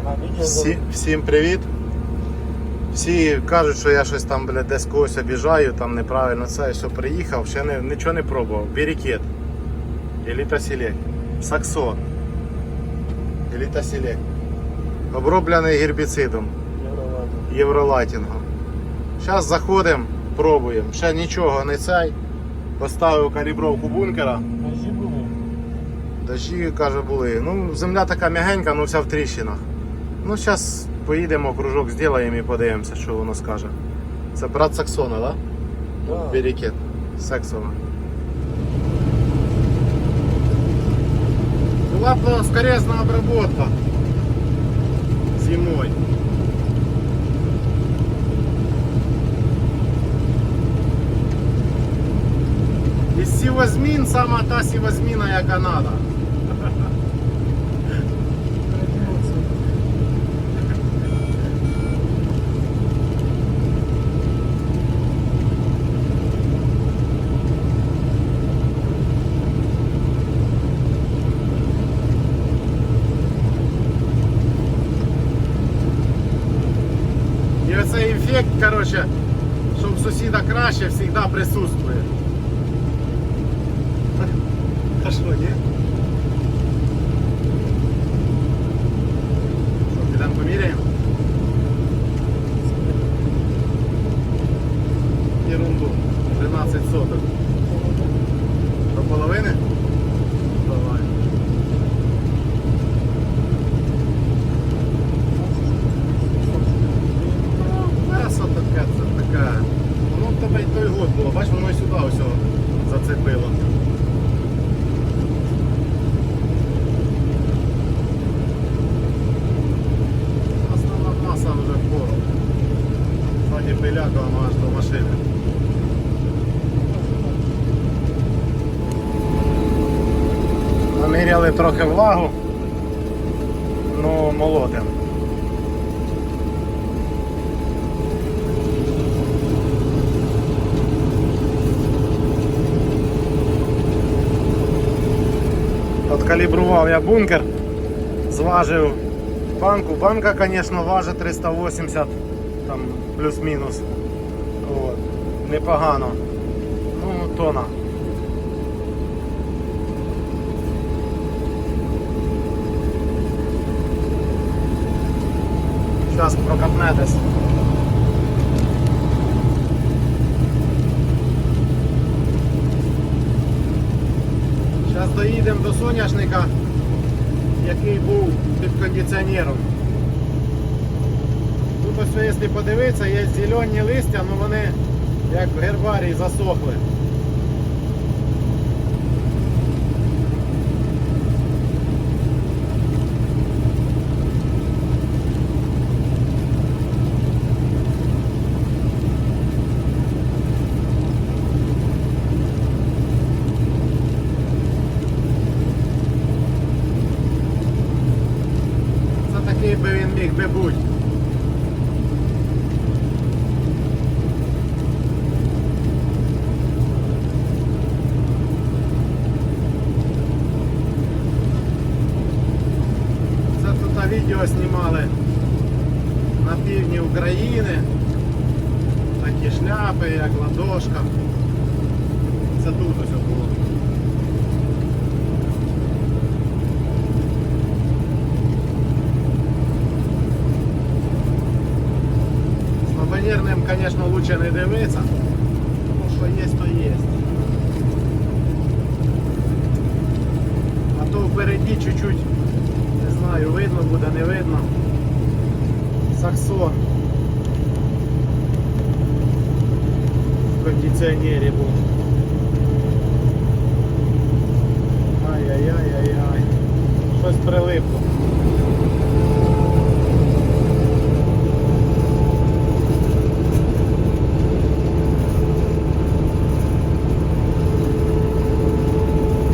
відео Всі, всім привіт. Всі кажуть, що я щось там, блядь, десь когось обіжаю, там неправильно це, що приїхав, ще не, нічого не пробував. Берікет. Еліта Селект. Саксон. Еліта Селект. Оброблений гербіцидом. Євровати. Євролайтінгом. Зараз заходимо, пробуємо. Ще нічого не цей. Поставив калібровку бункера. Ножі були. Дощі, каже, були. Ну, земля така м'ягенька, ну вся в тріщинах. Ну, зараз поїдемо, кружок зробимо і подивимося, що воно скаже. Це брат Саксона, так? Да? Да. Берікет. Саксона. Була плоскорезна обработка зимой. Із сівозмін сама та сівозміна, яка надо. І короче, чтоб у сусіда краще, завжди присутствує. А Що, підемо поміряємо? Ерунду. 13 соток. До половини? Давай. Веса така, це така. Воно в год було, бач, воно і сюди ось зацепило. Основна маса вже впору. Ззаді пиляка аж до машини. Наміряли трохи влагу, ну молодим. Откалібрував я бункер, зважив банку. Банка, звісно, важить 380, там плюс-мінус. Непогано. Ну, тона. Зараз прокапнетесь. Зараз доїдемо до соняшника, який був під кондиціонером. Тут ось, якщо подивитися, є зелені листя, але вони як в гербарії засохли. Це такий би він міг би бути. Це тут відео знімали на півдні України. Такі шляпи, як ладошка. Це тут ось було. Слабонервним, конечно, лучше не дивитися. Ну, що є, то є. А то впереді чуть-чуть, знаю, видно буде, не видно. Саксон. В кондиціонері був. Ай-яй-яй-яй-яй. Щось прилипло.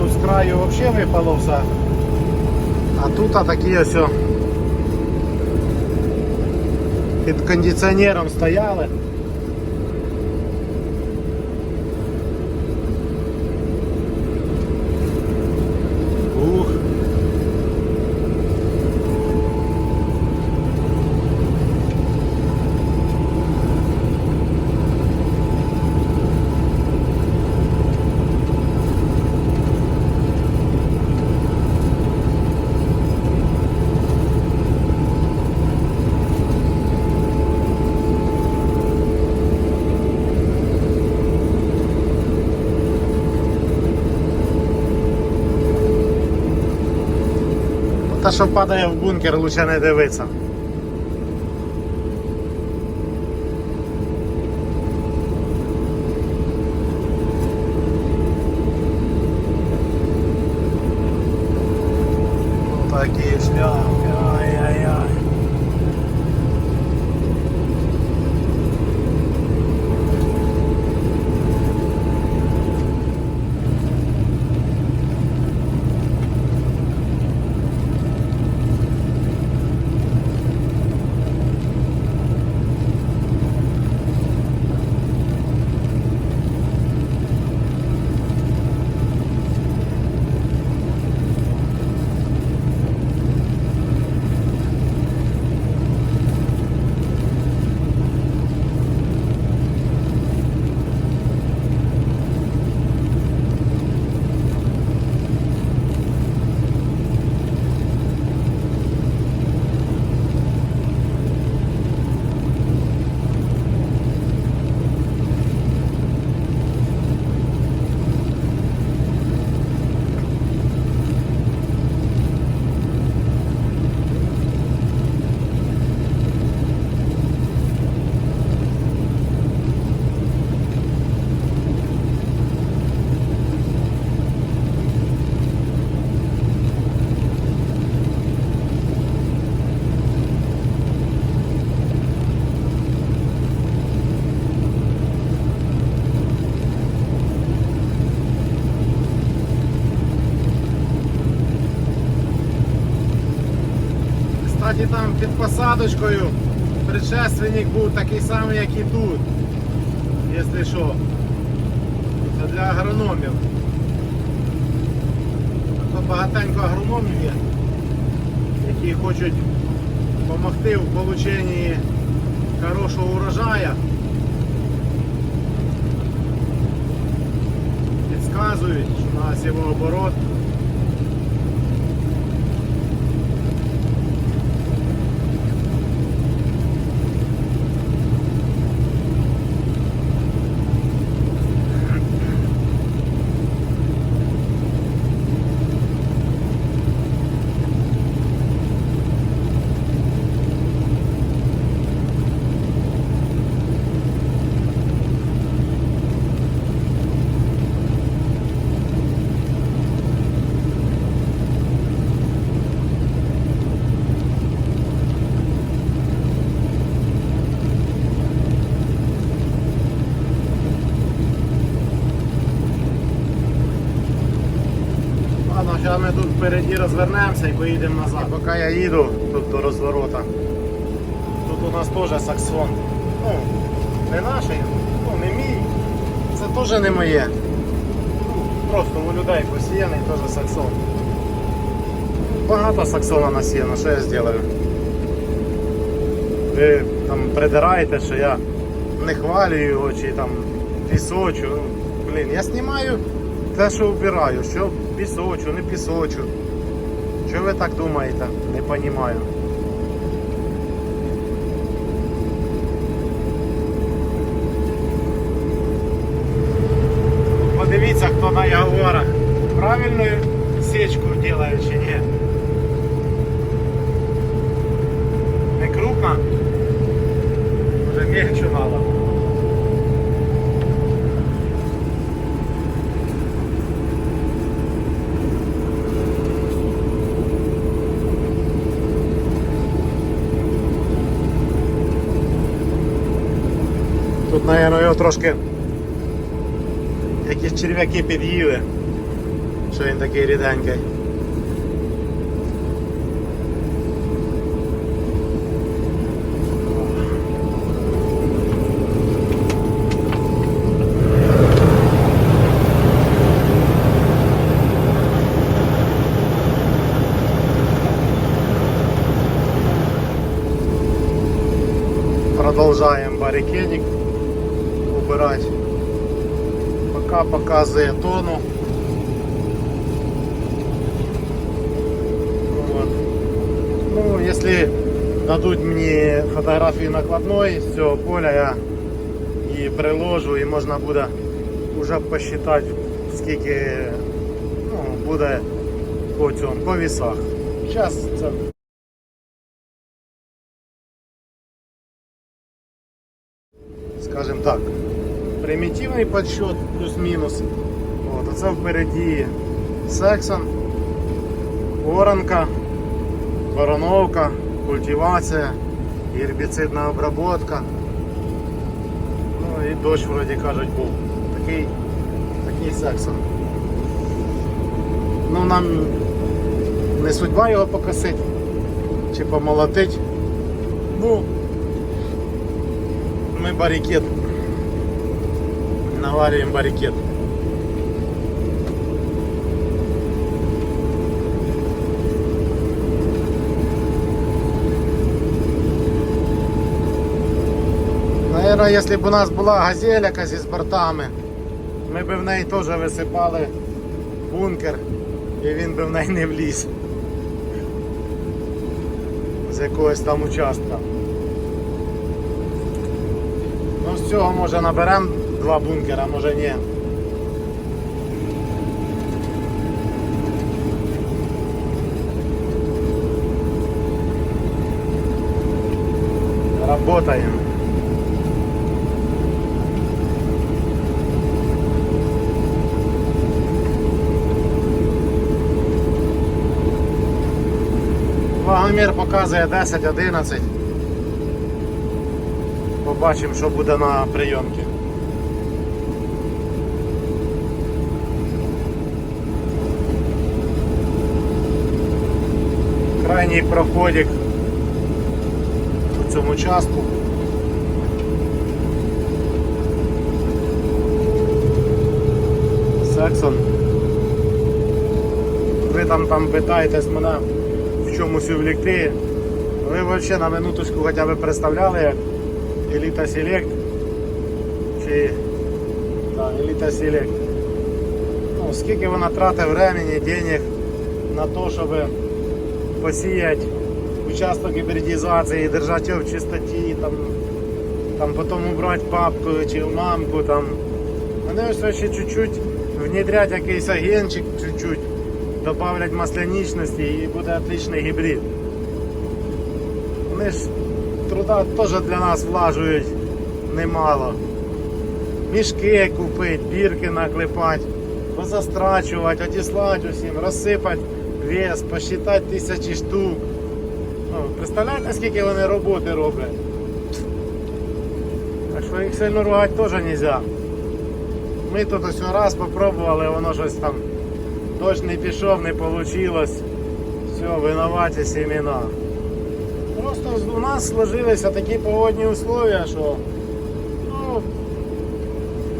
Тут з краю взагалі випало все. А тут такі ось під кондиціонером стояли. Те, що падає в бункер, лучше не дивитися. Такий Такі шляпки, ай-яй-яй. Кстати, там під посадочкою предшественник був такий самий, як і тут. Якщо що. Це для агрономів. То багатенько агрономів є, які хочуть допомогти в полученні хорошого урожаю. Підказують, що у нас його оборот зараз ми тут впереді розвернемося і поїдемо назад. Поки я їду тут до розворота. Тут у нас теж саксон. Ну, не наш, ну не мій. Це теж не моє. Просто у людей посіяний теж саксон. Багато саксона насіяно, що я зроблю? Ви там придираєте, що я не хвалю його чи там пісочу. Ну, Блін, я знімаю те, що вбираю, що пісочу, не пісочу. Що ви так думаєте? Не розумію. Подивіться, хто на ягуарах. Правильну сечку робить чи ні? Не крупно? Вже мельче треба. Тут, мабуть, його трошки якісь черв'яки під'їли, що він такий ріденький. Пока показывает тону. Вот. Ну, если дадут мне фотографии накладной з цього поля, я її приложу і можна буде вже посчитати, скільки ну, буде по цьому, по вісах. Зараз це. Скажем так, примітивний підсчет плюс-мінус. От, оце впереді сексон, оранка, вороновка, культивація, гербіцидна обробка. Ну і дощ вроді кажуть був. Такий, такий сексон. Ну нам не судьба його покосити чи помолотить. Ну, ми барикет. Наварюємо барикет. Наверное, якщо б у нас була газель якась із бортами, ми б в неї теж висипали бункер і він би в неї не вліз. З якогось там участка. Ну з цього може наберемо два бункера, може ні. Работаем. Вагомір показує 10-11. Побачимо, що буде на прийомці. Крайній проходик у цьому частку. Сексон. Ви там там питаєтесь мене в чомусь увлекти. Ви взагалі на минуточку хоча б представляли, Еліта Select чи Еліта Select. Ну, скільки вона тратить времени, денег на те, щоб посіяти участок гібридизації, держати його в чистоті, там, там потім убрати папку чи мамку. Там. Вони ось ще чуть-чуть внедрять якийсь агенчик чуть-чуть, добавлять масляничності і буде отличний гібрид. Вони ж труда теж для нас влажують немало. Мішки купити, бірки наклепати, позастрачувати, одіслати усім, розсипати вес, посчитати тисячі штук. Ну, представляєте, скільки вони роботи роблять? Так що їх сильно ругати теж не можна. Ми тут ось раз спробували, воно щось там дощ не пішов, не вийшло. Все, винуваті семена. Просто у нас сложилися такі погодні условия, що ну,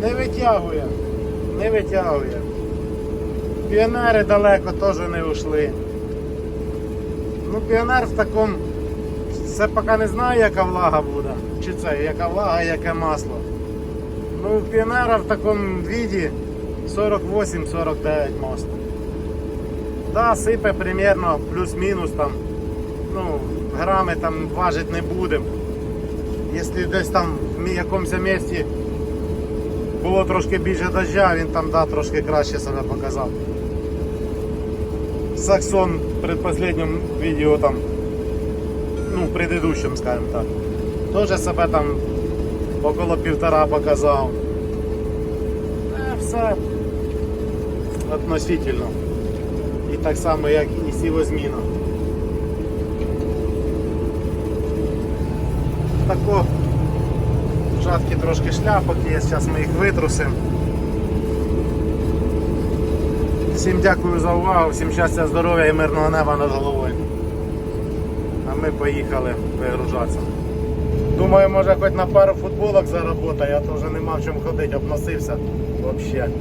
не витягує, не витягує. Піонери далеко теж не ушли. Ну, піонер в такому, це поки не знаю, яка влага буде. Чи це, яка влага, яке масло. Ну, піонера в такому віді 48-49 масло. Да, сипе примерно плюс-мінус там, ну, грами там важити не будемо. Якщо десь там в якомусь місці було трошки більше дождя, він там да, трошки краще себе показав. Саксон в предпоследнем відео там, ну, предыдущем, скажем так, теж себе там около півтора показав. Е, все относительно. І так само, як і сівозміна. Тако жатки трошки шляпок є, зараз ми їх витрусимо. Всім дякую за увагу, всім щастя, здоров'я і мирного неба над головою. А ми поїхали вигружатися. Думаю, може хоч на пару футболок заработаю, а то вже нема в чому ходити, обносився взагалі.